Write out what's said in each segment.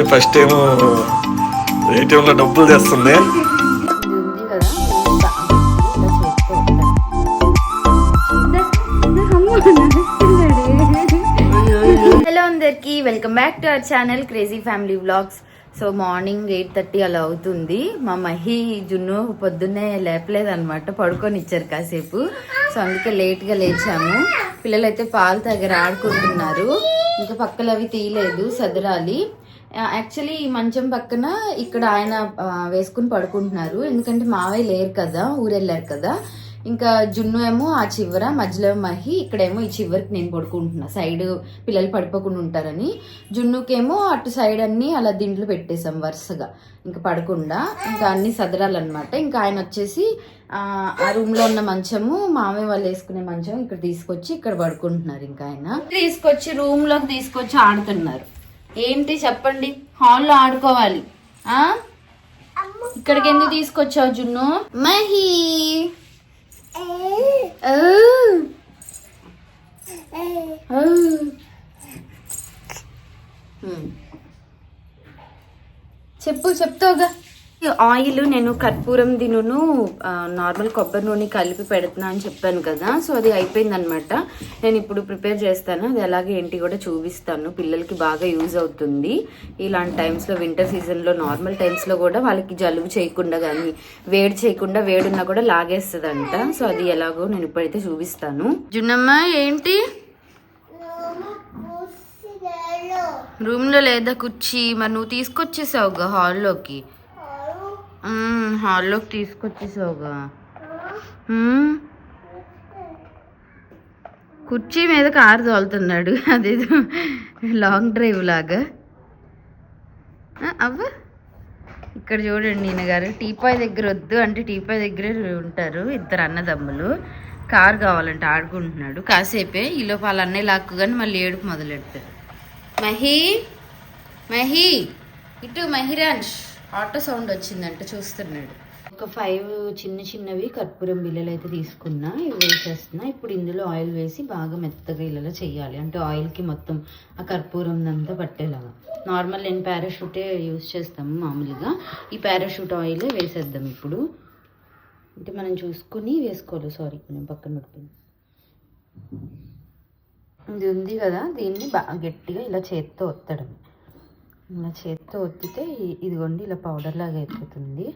మౌని first time ఏటీఎంలో డబ్బులు తెస్తుంది. హలో అందరికి welcome back to our channel crazy family vlogs so morning eight thirty అలా అవుతుంది. మా మహి జున్ను పొద్దున్నే లేపలేదు అనమాట పడుకొని ఇచ్చారు కాసేపు. సో అందుకే లేట్గా లేచాము. పిల్లలైతే పాలు తగ్గర ఆడుకుంటున్నారు. ఇంకా పక్కలు అవి తీయలేదు సదరాలి. యాక్చువల్లీ ఈ మంచం పక్కన ఇక్కడ ఆయన వేసుకుని పడుకుంటున్నారు. ఎందుకంటే మావయ్య లేరు కదా ఊరెళ్ళారు కదా. ఇంకా జున్ను ఏమో ఆ చివర మధ్యలో మహి ఇక్కడేమో ఈ చివరికి నేను పడుకుంటున్నా. సైడ్ పిల్లలు పడిపోకుండా ఉంటారని. జున్నుకేమో అటు సైడ్ అన్ని అలా దిండ్లు పెట్టేశాం వరుసగా. ఇంకా పడకుండా ఇంకా అన్ని సదరాలన్నమాట. ఇంకా ఆయన వచ్చేసి ఆ ఆ రూమ్లో ఉన్న మంచము మామయ్య వాళ్ళు వేసుకునే మంచం ఇక్కడ తీసుకొచ్చి ఇక్కడ పడుకుంటున్నారు. ఇంకా ఆయన తీసుకొచ్చి రూమ్లోకి తీసుకొచ్చి ఆడుతున్నారు. ఏంటి చెప్పండి? హాల్లో ఆడుకోవాలి. ఆ? ఇక్కడికి ఎందుకు తీసుకొచ్చావు జున్ను? మహి. చెప్పు చెప్తావుగా. ఆయిల్ నేను కర్పూరం దినును నార్మల్ కొబ్బరి నూనె కలిపి పెడుతున్నా అని చెప్పాను కదా. సో అది అయిపోయింది అనమాట నేను ఇప్పుడు ప్రిపేర్ చేస్తాను. అది ఎలాగే ఏంటి కూడా చూపిస్తాను. పిల్లలకి బాగా యూజ్ అవుతుంది. ఇలాంటి టైమ్స్లో వింటర్ సీజన్లో నార్మల్ టైమ్స్లో కూడా వాళ్ళకి జలుబు చేయకుండా కానీ వేడి చేయకుండా వేడున్నా కూడా లాగేస్తుందంట. సో అది ఎలాగో నేను ఇప్పుడైతే చూపిస్తాను. జున్నమ్మ ఏంటి? రూమ్లో లేదా కుర్చీ? మరి నువ్వు తీసుకొచ్చేసావుగా హాల్లోకి హాల్లోకి తీసుకొచ్చేసావుగా. కుర్చీ మీద కారు తోలుతున్నాడు. అదేదో లాంగ్ డ్రైవ్ లాగా. అవ్వ. ఇక్కడ చూడండి ఈయన గారు టీపాయ్ దగ్గర వద్దు అంటే టీపాయ్ దగ్గరే ఉంటారు ఇద్దరు అన్నదమ్ములు. కారు కావాలంటే ఆడుకుంటున్నాడు. కాసేపే ఈలోపు వాళ్ళ అన్నయ్య లాక్కుగాని మళ్ళీ ఏడుపు మొదలెడతారు. మహి మహి ఇటు మహిరాంష్ ఆటో సౌండ్ వచ్చిందంట చూస్తున్నాడు. ఒక ఫైవ్ చిన్న చిన్నవి కర్పూరం బిల్లలు అయితే తీసుకున్నా ఇవి వేసేస్తున్నా. ఇప్పుడు ఇందులో ఆయిల్ వేసి బాగా మెత్తగా ఇలా చేయాలి అంటే ఆయిల్కి మొత్తం ఆ కర్పూరం అంతా పట్టేలాగా. నార్మల్ నేను పారాషూటే యూస్ చేస్తాము మామూలుగా. ఈ పారాషూట్ ఆయిల్ వేసేద్దాం ఇప్పుడు. అంటే మనం చూసుకుని వేసుకోవాలి. సారీ నేను పక్కన పడిపోయింది ఇది ఉంది కదా దీన్ని బాగా గట్టిగా ఇలా చేత్తో ఒత్తడం ఇలా చేత్తో ఒత్తితే ఇదిగోండి ఇలా పౌడర్ లాగా అయిపోతుంది.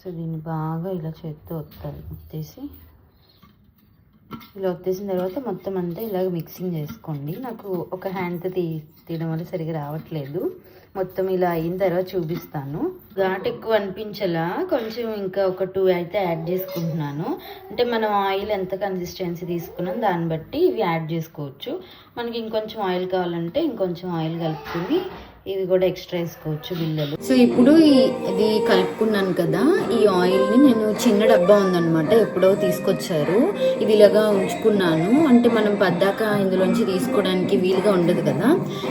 సో దీన్ని బాగా ఇలా చేత్తో ఒత్తాలి ఒత్తేసి. ఇలా ఒత్తేసిన తర్వాత మొత్తం అంతా ఇలాగ మిక్సింగ్ చేసుకోండి. నాకు ఒక హ్యాండ్తో తీ తీయడం వల్ల సరిగా రావట్లేదు. మొత్తం ఇలా అయిన తర్వాత చూపిస్తాను. ఘాట్ ఎక్కువ అనిపించలా కొంచెం ఇంకా ఒక టూ అయితే యాడ్ చేసుకుంటున్నాను. అంటే మనం ఆయిల్ ఎంత కన్సిస్టెన్సీ తీసుకున్నాం దాన్ని బట్టి ఇవి యాడ్ చేసుకోవచ్చు. మనకి ఇంకొంచెం ఆయిల్ కావాలంటే ఇంకొంచెం ఆయిల్ కలుపుకుని ఇవి కూడా ఎక్స్ట్రా వేసుకోవచ్చు బిల్లలు సో ఇప్పుడు ఇది కలుపుకున్నాను కదా ఈ ఆయిల్ని నేను చిన్న డబ్బా ఉందన్నమాట ఎప్పుడో తీసుకొచ్చారు. ఇది ఇలాగా ఉంచుకున్నాను. అంటే మనం పద్దాక ఇందులోంచి తీసుకోవడానికి వీలుగా ఉండదు కదా.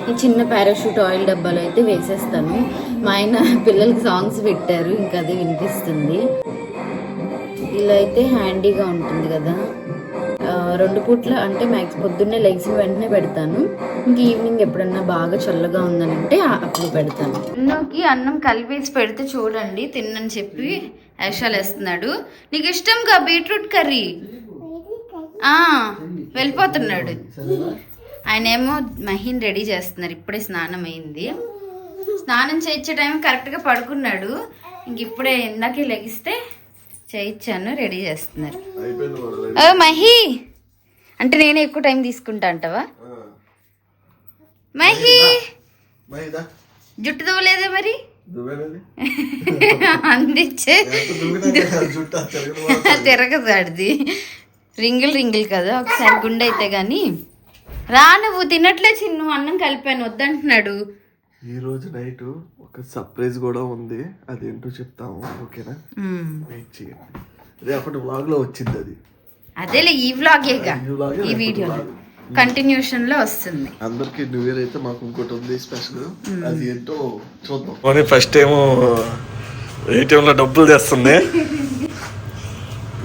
ఈ చిన్న పారాషూట్ ఆయిల్ డబ్బాలో అయితే వేసేస్తాను. మా ఆయన పిల్లలకి సాంగ్స్ పెట్టారు ఇంకా అది వినిపిస్తుంది. ఇలా అయితే హ్యాండీగా ఉంటుంది కదా. రెండు పూట్ల అంటే మ్యాక్స్ పొద్దున్నే లెగ్స్ వెంటనే పెడతాను. ఇంక ఈవినింగ్ ఎప్పుడన్నా బాగా చల్లగా ఉందనంటే అప్పుడు పెడతాను. అన్నంకి అన్నం కలిపేసి పెడితే చూడండి తిన్నని చెప్పి యాషాలు వేస్తున్నాడు. నీకు ఇష్టంగా బీట్రూట్ కర్రీ? ఆ, వెళ్ళిపోతున్నాడు. ఆయన ఏమో మహిన్ రెడీ చేస్తున్నారు ఇప్పుడే స్నానం అయింది. స్నానం చేయించే టైం కరెక్ట్గా పడుకున్నాడు. ఇంక ఇప్పుడే ఇందాకే లెగిస్తే చేయించాను రెడీ చేస్తున్నారు. ఓ మహి! అంటే నేనే ఎక్కువ టైం తీసుకుంటా అంటావా? మహి! జుట్టు దువ్వలేదా మరి? అందించే. తిరగదు. ఆడిది. రింగిల్ రింగిల్ కదా ఒకసారి గుండె అయితే గాని. రా నువ్వు తినట్లే చిన్ను అన్నం కలిపాను వద్దంటున్నాడు. ఈ రోజు నైట్ ఒక సర్ప్రైజ్ కూడా ఉంది. అదేంటో చెప్తాము ఓకేనా. వెయిట్ చేయండి. అదే వ్లాగ్లో వచ్చింది అది. అదేలే ఈ వ్లాగేగా ఈ వీడియో కంటిన్యూషన్లో. వస్తుంది. అందరికి న్యూ ఇయర్ అయితే మాకు ఇంకోటి ఉంది స్పెషల్. అది ఏంటో చూద్దాం. మౌని ఫస్ట్ టైం ఏటీఎంలో డబ్బులు తెస్తుంది.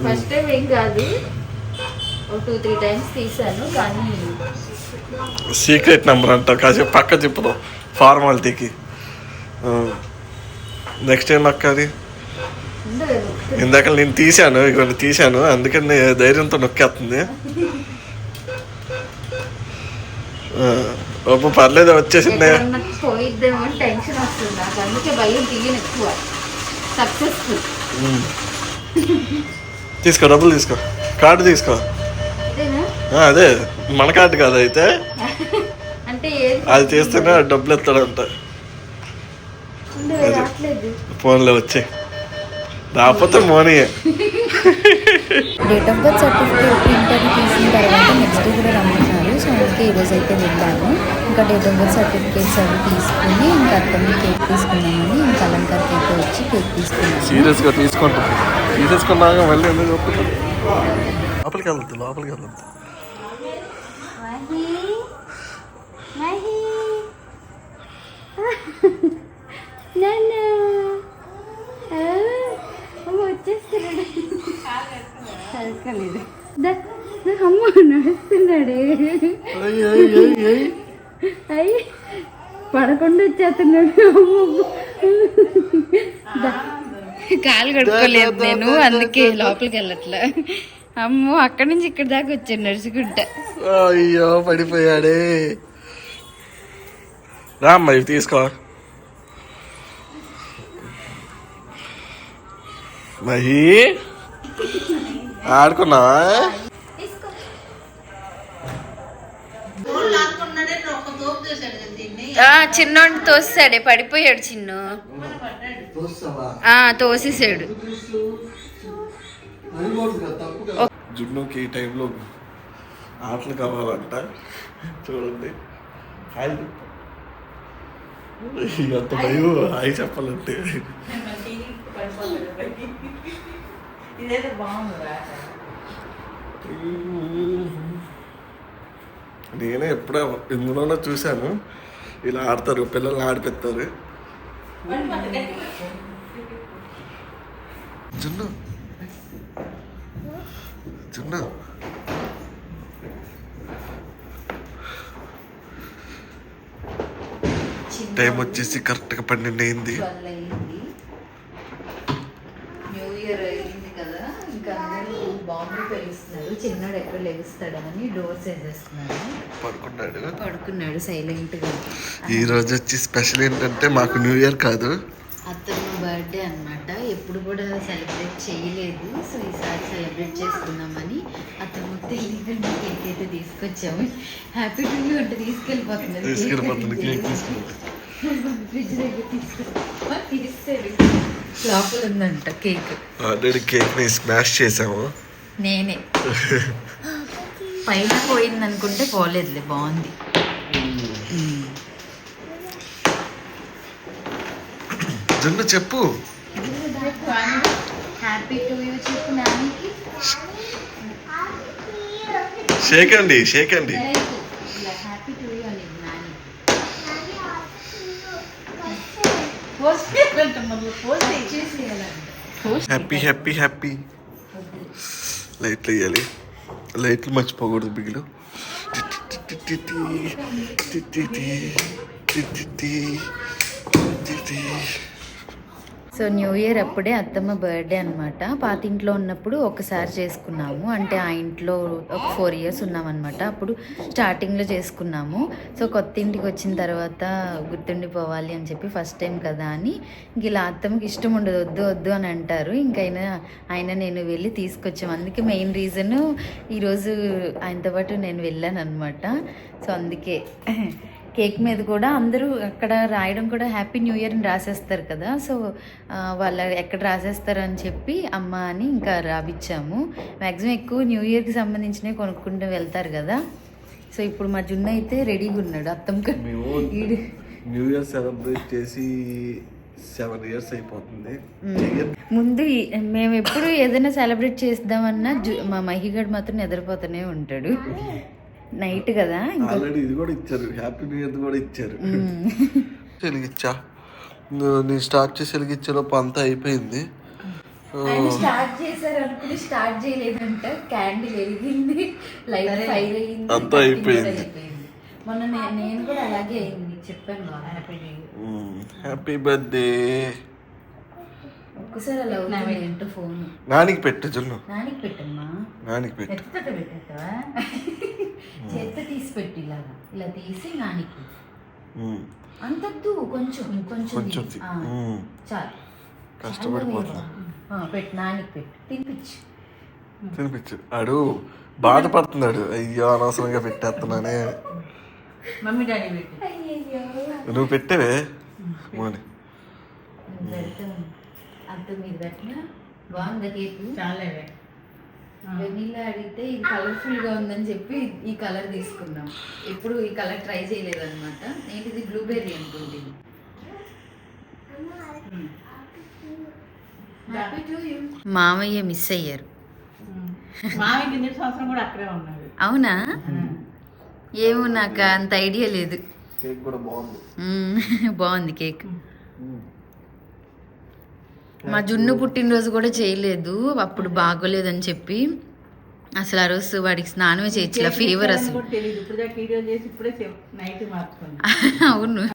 ఫస్ట్ టైం ఏం కాదు. టూ త్రీ టైమ్స్ తీసాను కానీ సీక్రెట్ నెంబర్ అంట. కాసేపు పక్క చెప్పుదాం ఫార్మాలిటీకి. నెక్స్ట్ ఏం అక్క అది? ఇందాక నేను తీశాను ఇక్కడ తీశాను. అందుకని ధైర్యంతో నొక్కేస్తుంది ఒప్పు పర్లేదు వచ్చేసింది? ఎక్కడన్నా పోయిద్దేమో అని టెన్షన్ వస్తుంది నాకు. అందుకే భయం తీయను ఎక్కువ. Successful um. తీసుకో డబ్బులు తీసుకో. కార్డు తీసుకో. అదే. మన కార్డు కాదు అయితే. అంటే అది తీస్తేనే డబ్బులు ఎత్తాడంట. ఫోన్లో వచ్చాయి రాకపోతే మోనీయే. Date of birth certificate inter తీసిన తర్వాత నెక్స్ట్ డే కూడా రమ్మన్నారు. సో అందుకే ఈరోజు అయితే వెళ్ళాము. ఇంకా డేట్ ఆఫ్ బర్త్ సర్టిఫికేట్స్ అవి తీసుకుని ఇంకా అత్తమ్మ కేక్ తీసుకున్నామని ఇంకా అలంకార్కి అయితే వచ్చి కేక్ తీసుకున్నాము. సీరియస్గా తీసుకుంటుంది తీసేసుకున్నాక మళ్ళీ ఎందుకు లోపలికి వెళ్ళొద్దు లోపలికి వెళ్ళొద్దు నాన్న. దా, అమ్మ నడుస్తున్నాడే. అయ్యి, పడకుండా వచ్చేస్తున్నాడు. కాలు కడుక్కోలేదు నేను అందుకే లోపలికి వెళ్ళట్లే. అమ్మో అక్కడి నుంచి ఇక్కడ దాకా వచ్చాను నడుచుకుంటా. అయ్యో పడిపోయాడే. రా అమ్మ ఇవి తీసుకో. మహి. ఆడుకున్నావా? చిన్నోడిని తోసాడే పడిపోయాడు చిన్ను. తోసేసాడు. జున్నుకి ఈ టైంలో ఆటలు కావాలంట. చూడండి. హాయ్. ఎంత భయం హాయ్ చెప్పాలంటే. నేనే ఎప్పుడో ఎందులోనో చూశాను. ఇలా ఆడతారు పిల్లల్ని ఆడిపిస్తారు. జున్ను. జున్ను. టైం వచ్చేసి కరెక్ట్గా పన్నెండు అయింది న్యూ ఇయర్ అయింది కదా ఇంకా అందరూ బాంబు పెలుస్తున్నారు చిన్నోడు ఎక్కడ లెగుస్తాడని డోర్స్ వేసేస్తున్నారు పడుకున్నాడు పడుకున్నాడు సైలెంట్గా ఈ రోజు వచ్చి స్పెషల్ ఏంటంటే మాకు న్యూ ఇయర్ కాదు. అతను బర్త్డే అన్నమాట. ఎప్పుడు కూడా సెలబ్రేట్ చేయలేదు. సో ఈసారి సెలబ్రేట్ చేసుకుందామని అతను తెలియకుండా కేక్ అయితే తీసుకొచ్చాము. హ్యాపీ టు యూ అంటే తీసుకెళ్ళిపోతున్నారు ఫ్రిడ్జ్ దగ్గర తీసుకెళ్ళి తీసాడు లోపల ఉందంట కేక్ ఆల్రెడీ కేక్ని స్మాష్ చేసాము. నేనే. పైన పోయింది అనుకుంటే పోలేదులే బాగుంది. జున్ను చెప్పు. హ్యాపీ టు యూ చెప్పు నానికి షేక్ అండి షేక్ అండి ఇలా హ్యాపీ టు యూ అని నాని. Happy happy happy. లైట్లు వేయాలి లైట్లు మర్చిపోకూడదు బిగులు సో న్యూ ఇయర్ అప్పుడే అత్తమ్మ బర్త్డే అనమాట పాత ఇంట్లో ఉన్నప్పుడు ఒకసారి చేసుకున్నాము. అంటే ఆ ఇంట్లో ఒక ఫోర్ ఇయర్స్ ఉన్నామన్నమాట. అప్పుడు స్టార్టింగ్లో చేసుకున్నాము. సో కొత్త ఇంటికి వచ్చిన తర్వాత గుర్తుండిపోవాలి అని చెప్పి ఫస్ట్ టైం కదా అని ఇంక ఇలా అత్తమ్మకి ఇష్టం ఉండదు. వద్దు వద్దు అని అంటారు. ఇంకైనా ఆయన నేను వెళ్ళి తీసుకొచ్చాము అందుకే మెయిన్ రీజను ఈరోజు ఆయనతో పాటు నేను వెళ్ళాను అనమాట సో అందుకే కేక్ మీద కూడా అందరూ అక్కడ రాయడం కూడా హ్యాపీ న్యూ ఇయర్ అని రాసేస్తారు కదా. సో వాళ్ళ ఎక్కడ రాసేస్తారు అని చెప్పి అమ్మ అని ఇంకా రాపిచ్చాము. మ్యాక్సిమం ఎక్కువ న్యూ ఇయర్కి సంబంధించినవి కొనుక్కుంటూ వెళ్తారు కదా. సో ఇప్పుడు మా జున్న అయితే రెడీగా ఉన్నాడు ఈడు న్యూ ఇయర్ సెలబ్రేట్ చేసి సెవెన్ ఇయర్స్ అయిపోతుంది. ముందు మేము ఎప్పుడు ఏదైనా సెలబ్రేట్ చేద్దామన్నా జు మా మహిగడ్ మాత్రం నిద్రపోతూనే ఉంటాడు. నైట్ కదా ఆల్రెడీ ఇది కూడా ఇచ్చారు. హ్యాపీ న్యూ ఇయర్ కూడా ఇచ్చారు. వెలిగిచ్చా నువ్వు- నేను స్టార్ట్ చేసి వెలిగించే లోపు అంతా అయిపోయింది. స్టార్ట్ చేశారు అనుకుని స్టార్ట్ చేయలేదంట. క్యాండిల్ వెలిగింది. లైట్ ఫైర్ అయ్యింది అంతా అయిపోయింది. మొన్న నేను కూడా అలాగే అయింది. చెప్పాను హ్యాపీ బర్త్డే. ఒక్కసారి అలా అవుతుంది ఫోన్. నానికి పెట్టు జున్ను. నానికి పెట్టమ్మా. నానికి పెట్టు. ఇలాగా ఇలా తీసి నానికి. అంతద్దు కొంచెం కొంచెం. చాలు. కష్టపడిపోతున్నా. ఆ, పెట్టు నానికి పెట్టు. తినిపించు తినిపించు ఆడు బాధపడుతున్నాడు. అయ్యో అనవసరంగా పెట్టేస్తున్నానే. మమ్మీ డాడీ పెట్టి. అయ్యయ్యో. నువ్వు పెట్టేవే. మోని నేను పెడతాను అంత మీరు పెట్టినా? బాగుందా కేక్? చాలేవే వెనీలా అడిగితే ఇది కలర్ఫుల్గా ఉందని చెప్పి ఈ కలర్ తీసుకున్నాం. ఎప్పుడు ఈ కలర్ ట్రై చేయలేదు అనమాట ఏంటిది? బ్లూబెర్రీ అనుకుంటుంది. మామయ్య మిస్ అయ్యారు. మావి కింద సంవత్సరం కూడా అక్కడే ఉన్నాడు. అవునా? ఏమో నాకు అంత ఐడియా లేదు. కేక్ కూడా బాగుంది. బాగుంది కేక్. మా జున్ను పుట్టినరోజు కూడా చేయలేదు. అప్పుడు బాగోలేదని చెప్పి అసలు ఆ రోజు వాడికి స్నానమే చేయొచ్చు ఫీవర్ అసలు. అవును.